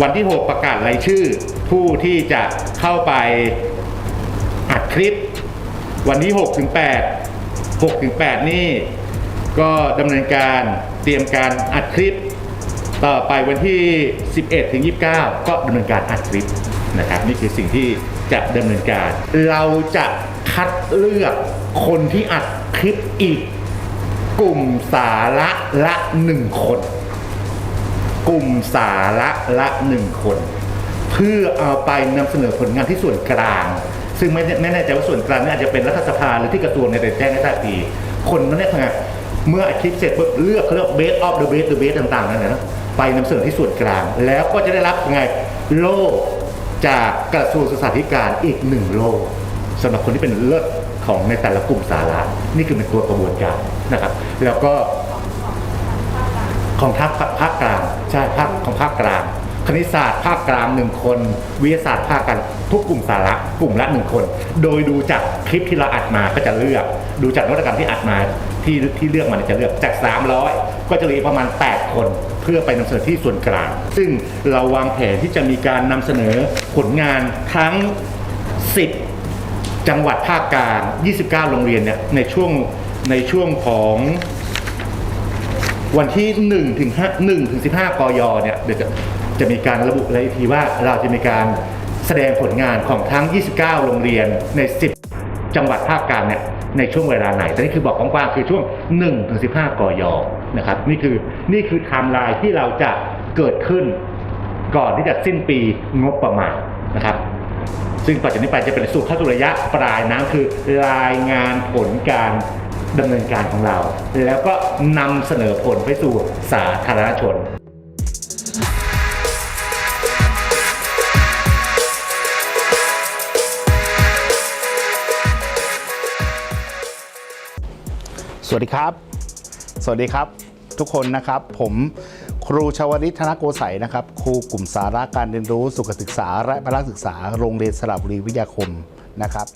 วันที่ 6 ประกาศรายชื่อ ผู้ที่จะเข้าไปอัดคลิป วันที่6ถึง8 6ถึง8นี่ก็ดำเนินการเตรียมการอัดคลิป ต่อไปวันที่ 11ถึง29 ก็ดำเนินการอัดคลิปนะครับ นี่คือสิ่งที่จะดำเนินการ เราจะคัดเลือกคนที่อัดคลิปอีก กลุ่มสาระละหนึ่งคน กลุ่มสาระละหนึ่งคน เพื่อเอาไปนำเสนอผลงานที่ส่วนกลาง ซึ่งไม่แน่ไม่แน่ใจว่าส่วนกลางนี่อาจจะเป็นรัฐสภาหรือที่กระทรวงในยแต่แจ้งให้ทราบทีคนนั้นเนี่ยทำไงเมื่ออาคลิปเสร็จปุ๊บเลือกเขาเรียกเบสออฟเดอะเบสเดอะเบสต่างๆนั่นแหละนะไปนำเสนอที่ส่วนกลาง แล้วก็จะได้รับไงโล่จากกระทรวงศึกษาธิการอีกหนึ่งโล่สำหรับคนที่เป็นเลิศของในแต่ละกลุ่มสาระนี่คือเป็นตัวกระบวนการนะครับ แล้วก็ ของภาคภาคกลางใช่ภาคของภาคกลาง คณิตศาสตร์ภาคกลางหนึ่งคน วิทยาศาสตร์ภาคกลางทุกกลุ่มสาระกลุ่มละหนึ่งคน โดยดูจากคลิปที่เราอัดมาก็จะเลือก ดูจากนวัตกรรมที่อัดมาที่ที่เลือกมาเนี่ยจะเลือกจาก 300 ก็จะเหลือประมาณ 8 คนเพื่อไปนำเสนอที่ส่วนกลาง ซึ่งเราวางแผนที่จะมีการนำเสนอผลงานทั้ง 10 จังหวัดภาคกลาง 29 โรงเรียนเนี่ยในช่วงในช่วงของ วันที่1ถึง5 1ถึง15 กยเนี่ยเดี๋ยวจะจะมีการระบุรายละเอียดทีว่าเราจะมีการแสดงผลงานของทั้ง 29 โรงเรียนใน 10 จังหวัดภาคกลางเนี่ยในช่วงเวลาไหน แต่นี่คือบอกกว้างๆคือช่วง1ถึง15 กยนะครับนี่คือนี่คือไทม์ไลน์ที่เราจะเกิดขึ้นก่อนที่จะสิ้นปีงบประมาณนะครับ ซึ่งต่อจากนี้ไปจะเป็นสู่เข้าสู่ระยะปลายน้ำคือรายงานผลการ ดำเนินการของเรา แล้วก็นำเสนอผลไปสู่สาธารณชนสวัสดีครับ สวัสดีครับ ทุกคนนะครับ ผมครูชวริตธนโกสัยนะครับ ครูกลุ่มสาระการเรียนรู้สุขศึกษา และพละศึกษาโรงเรียนสระบุรีวิทยาคมนะครับ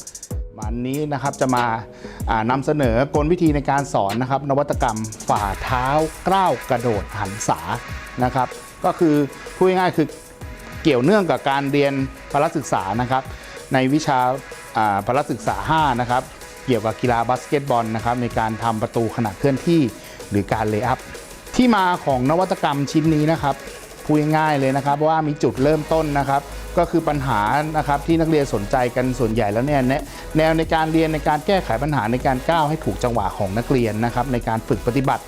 วันนี้นะครับจะมาานำเสนอกลวิธีในการสอนนะครับ นวัตกรรมฝ่าเท้าก้าวกระโดดหันษานะครับ ก็คือพูดง่ายๆคือเกี่ยวเนื่องกับการเรียนพละศึกษานะครับ ในวิชาาพละศึกษา 5 นะครับ เกี่ยวกับกีฬาบาสเกตบอลนะครับ ในการทำประตูขณะเคลื่อนที่หรือการเลย์อัพที่มาของนวัตกรรมชิ้นนี้นะครับพูดง่ายๆเลยนะครับว่ามีจุดเริ่มต้นนะครับ ก็คือปัญหานะครับที่นักเรียนสนใจกันส่วนใหญ่แล้วเนี่ยแนวในการเรียนในการแก้ไขปัญหาในการก้าวให้ถูกจังหวะของนักเรียนนะครับในการฝึกปฏิบัติ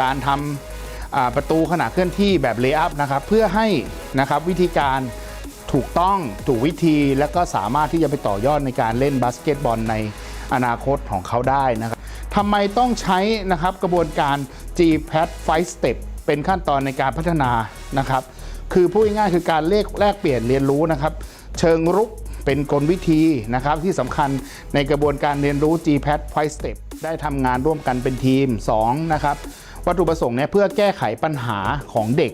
การทำอ่าประตูขณะเคลื่อนที่แบบเลย์อัพนะครับเพื่อให้นะครับวิธีการถูกต้องถูกวิธีและก็สามารถที่จะไปต่อยอดในการเล่นบาสเกตบอลในอนาคตของเขาได้นะครับทำไมต้องใช้นะครับกระบวนการ G-PAD 5 Step เป็นขั้นตอนในการพัฒนานะครับ คือพูดง่ายๆคือการเลขแลกเปลี่ยนเรียนรู้นะครับ เชิงรุกเป็นกลวิธีนะครับที่สำคัญในกระบวนการเรียนรู้ G-PAD 5 Step ได้ทำงานร่วมกันเป็นทีม 2 นะครับวัตถุประสงค์เนี่ยเพื่อแก้ไขปัญหาของเด็ก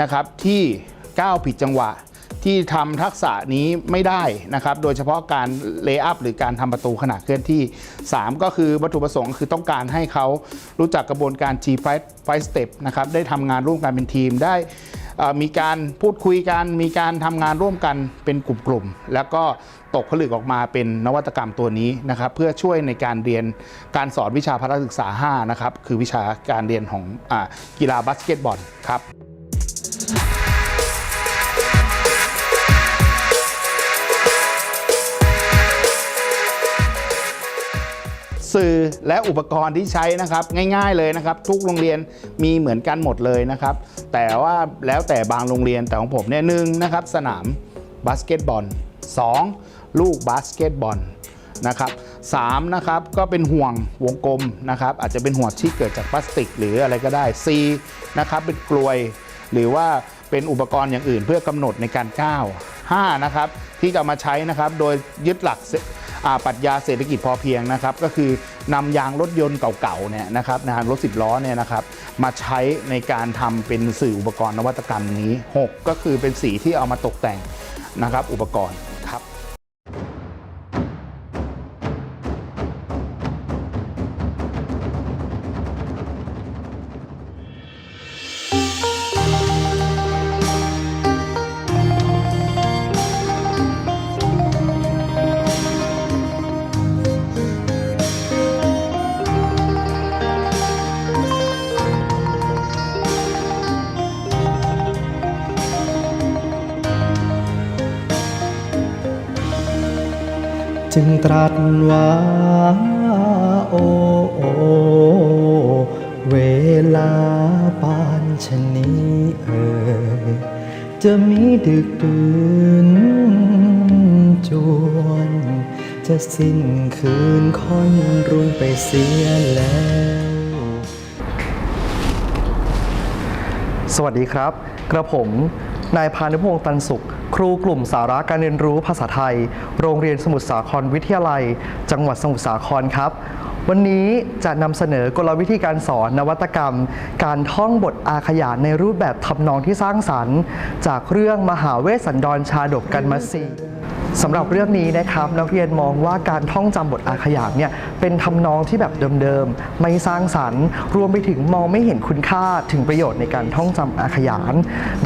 นะครับที่ก้าวผิดจังหวะ ที่ทำทักษะนี้ไม่ได้นะครับ โดยเฉพาะการเลย์อัพหรือการทำประตูขณะเคลื่อนที่ 3 ก็คือวัตถุประสงค์คือต้องการให้เขารู้จักกระบวนการ G Five Step นะครับ ได้ทำงานร่วมกันเป็นทีมได้มีการพูดคุยกัน มีการทำงานร่วมกันเป็นกลุ่มๆ แล้วก็ตกผลึกออกมาเป็นนวัตกรรมตัวนี้นะครับ เพื่อช่วยในการเรียนการสอนวิชาพละศึกษา 5 นะครับ คือวิชาการเรียนของอกีฬาบาสเกตบอลครับ สื่อและอุปกรณ์ที่ใช้นะครับง่ายๆเลยนะครับ ทุกโรงเรียนมีเหมือนกันหมดเลยนะครับ แต่ว่าแล้วแต่บางโรงเรียนแต่ของผมเนี่ยหนึ่งนะครับสนามบาสเกตบอล 2. ลูกบาสเกตบอลนะครับสามนะครับก็เป็นห่วงวงกลมนะครับอาจจะเป็นห่วงที่เกิดจากพลาสติกหรืออะไรก็ได้ C นะครับเป็นกลวยหรือว่า เป็นอุปกรณ์อย่างอื่นเพื่อกำหนดในการก้าว5นะครับที่จะมาใช้นะครับโดยยึดหลักปรัชญาเศรษฐกิจพอเพียงนะครับก็คือนำยางรถยนต์เก่าๆเนี่ยนะครับนะฮะรถ10ล้อเนี่ยนะครับมาใช้ในการทำเป็นสื่ออุปกรณ์นวัตกรรมนี้ 6 ก็คือเป็นสีที่เอามาตกแต่งนะครับอุปกรณ์ จึงตรัสว่าโอ้โอ เวลาปานชนี้เอ่ยจะมีดึกดื่นจวน จะสิ้นคืนค่อนรุ่งไปเสียแล้ว สวัสดีครับ กระผม นายพานุพงศ์ตันสุข ครูกลุ่มสาระการเรียนรู้ภาษาไทย โรงเรียนสมุทรสาครวิทยาลัย จังหวัดสมุทรสาครครับ วันนี้จะนำเสนอกลวิธีการสอนนวัตกรรม การท่องบทอาขยานในรูปแบบทำนองที่สร้างสรรค์ จากเรื่องมหาเวสสันดรชาดกกันมาสี สำหรับเรื่องนี้นะครับนักเรียนมองว่าการท่องจำบทอาขยานเนี่ยเป็นทำนองที่แบบเดิมๆ ไม่สร้างสรรค์ รวมไปถึงมองไม่เห็นคุณค่าถึงประโยชน์ในการท่องจำอาขยาน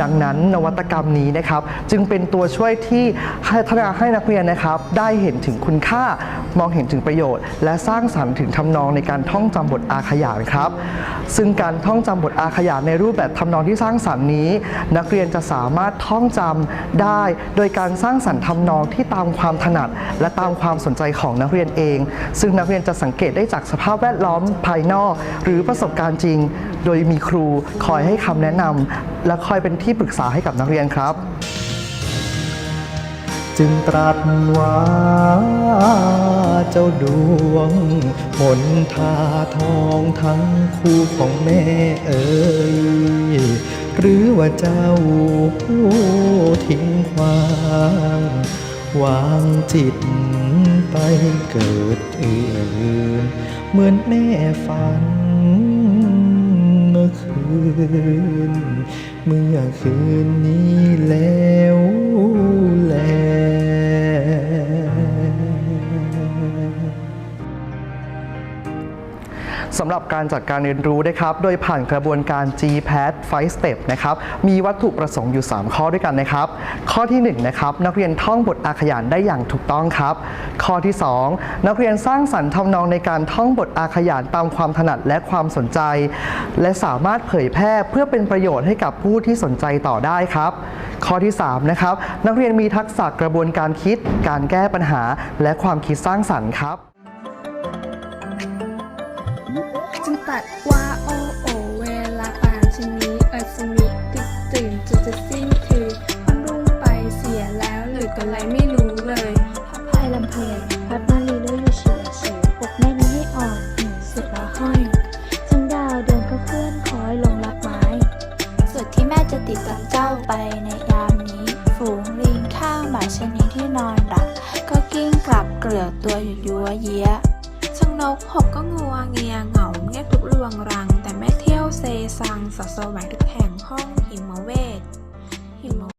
ดังนั้นนวัตกรรมนี้นะครับ จึงเป็นตัวช่วยที่พัฒนาให้นักเรียนนะครับ ได้เห็นถึงคุณค่ามองเห็นถึงประโยชน์ และสร้างสรรค์ถึงทำนองในการท่องจำบทอาขยานครับ ซึ่งการท่องจำบทอาขยานในรูปแบบทำนองที่สร้างสรรค์นี้ นักเรียนจะสามารถท่องจำได้ โดยการสร้างสรรค์ทำนองที่ตามความถนัด และตามความสนใจของนักเรียนเอง ซึ่งนักเรียนจะสังเกตได้จากสภาพแวดล้อมภายนอก หรือประสบการณ์จริง โดยมีครูคอยให้คำแนะนำและคอยเป็นที่ปรึกษาให้กับนักเรียนครับ จึงตรัสว่าเจ้าดวงมนทาทองทั้งคู่ของแม่เอ๋ยหรือว่าเจ้าผู้ทิ้งความ วางจิตไปเกิดอื่น เหมือนแม่ฝันเมื่อคืน เมื่อคืนนี้แล้ว สำหรับการจัดการเรียนรู้นะครับ โดยผ่านกระบวนการ GPAT 5 Step นะครับ มีวัตถุประสงค์อยู่ 3 ข้อด้วยกันนะครับ ข้อที่1นะครับ นักเรียนท่องบทอาขยานได้อย่างถูกต้องครับ ข้อที่ 2 นักเรียนสร้างสรรค์ทำนองในการท่องบทอาขยานตามความถนัดและความสนใจ และสามารถเผยแพร่เพื่อเป็นประโยชน์ให้กับผู้ที่สนใจต่อได้ครับ ข้อที่3นะครับ นักเรียนมีทักษะกระบวนการคิด การแก้ปัญหา และความคิดสร้างสรรค์ครับ จึงตัดว่าโอ้โอเวลาปานชนนี้อัศมิติดตื่นจะจะสิ้นคือมันรุ่งไปเสียแล้วหรือก็ไรไม่รู้เลยพับพายลำเพยพัดมาลีด้วยอยู่เฉียวเฉียวปกแม่นี้ให้ออกหนูสุดละห้อยทั้งดาวเดินก็เคลื่อนคอยลงรักไม้ สุดที่แม่จะติดตามเจ้าไปในยามนี้ ฝูงลิงข้างหมาชนิดที่นอนหลับก็กิ้งกลับเกลือกตัวอยู่ยัวเยี้ยช่าง นกหกก็งัวเงียเหงาเงียบทุกรวงรัง แต่แม่เที่ยวเซซังสอดแสวงทุกแห่งห้องหิมเวทหิม